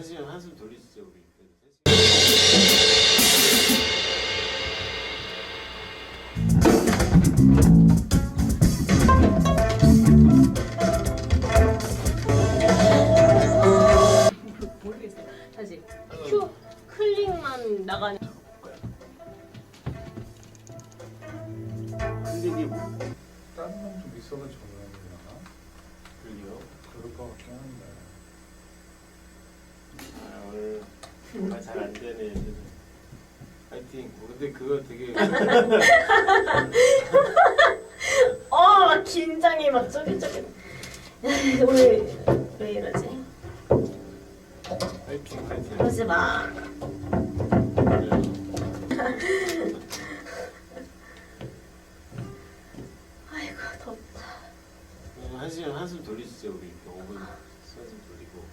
한 시간 한숨 돌리시죠 우리. 모르겠어요. 다시 큐 클릭만 나가는. 클릭이 뭐? 다른 놈좀 있어도 좋으려나? 클릭이요? 그럴 것 같긴 한데 아 오늘 잘안 되네. 얘들은. 파이팅. 어, 근데 그거 되게 어 긴장이 막 쫄깃쫄깃. 오늘 왜 이러지? 파이팅 파이팅. 그러지 마. 아이고 덥다. 음, 한 시간 한숨 돌리시죠 우리. 이렇게 5분 한숨 돌리고.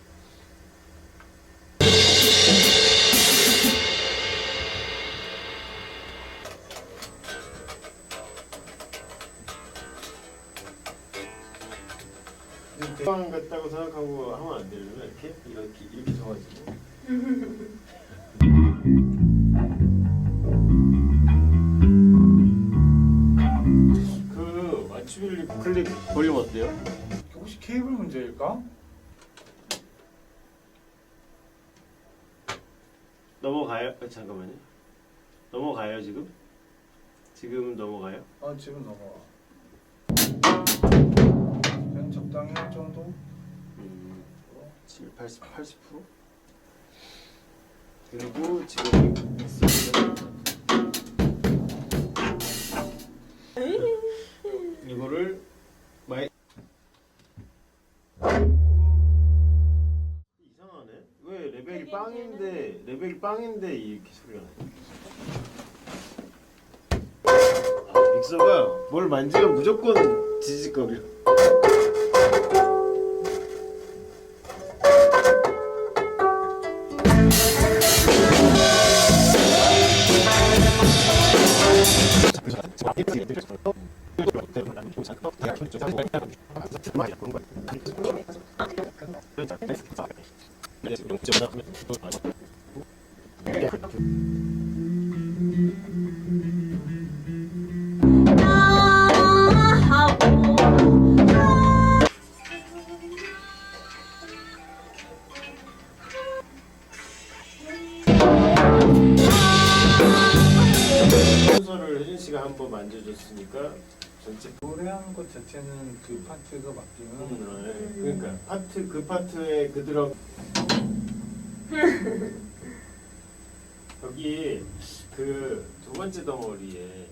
대방 같다고 생각하고 하면 안 되려면 이렇게 이렇게 이렇게 져가지고. 그 맞춤일 클릭 볼륨 어때요? 혹시 케이블 문제일까? 넘어가요? 아, 잠깐만요. 넘어가요 지금? 지금 넘어가요? 아 지금 넘어가 정도? 음, 7, 80, 80%? 그리고 지금 이거를 마이 이상하네. 왜 레벨이 빵인데 레벨이 빵인데 이렇게 소리가 나요? 아, 믹서가 뭘 만지면 무조건 지직거려. 그래서 순서를 혜진 씨가 한번 만져줬으니까 전체 노래하는 것 자체는 그 파트가 맡기면 음, 그러니까. 파트 그 파트에 그 드럼. 여기 그 두 번째 덩어리에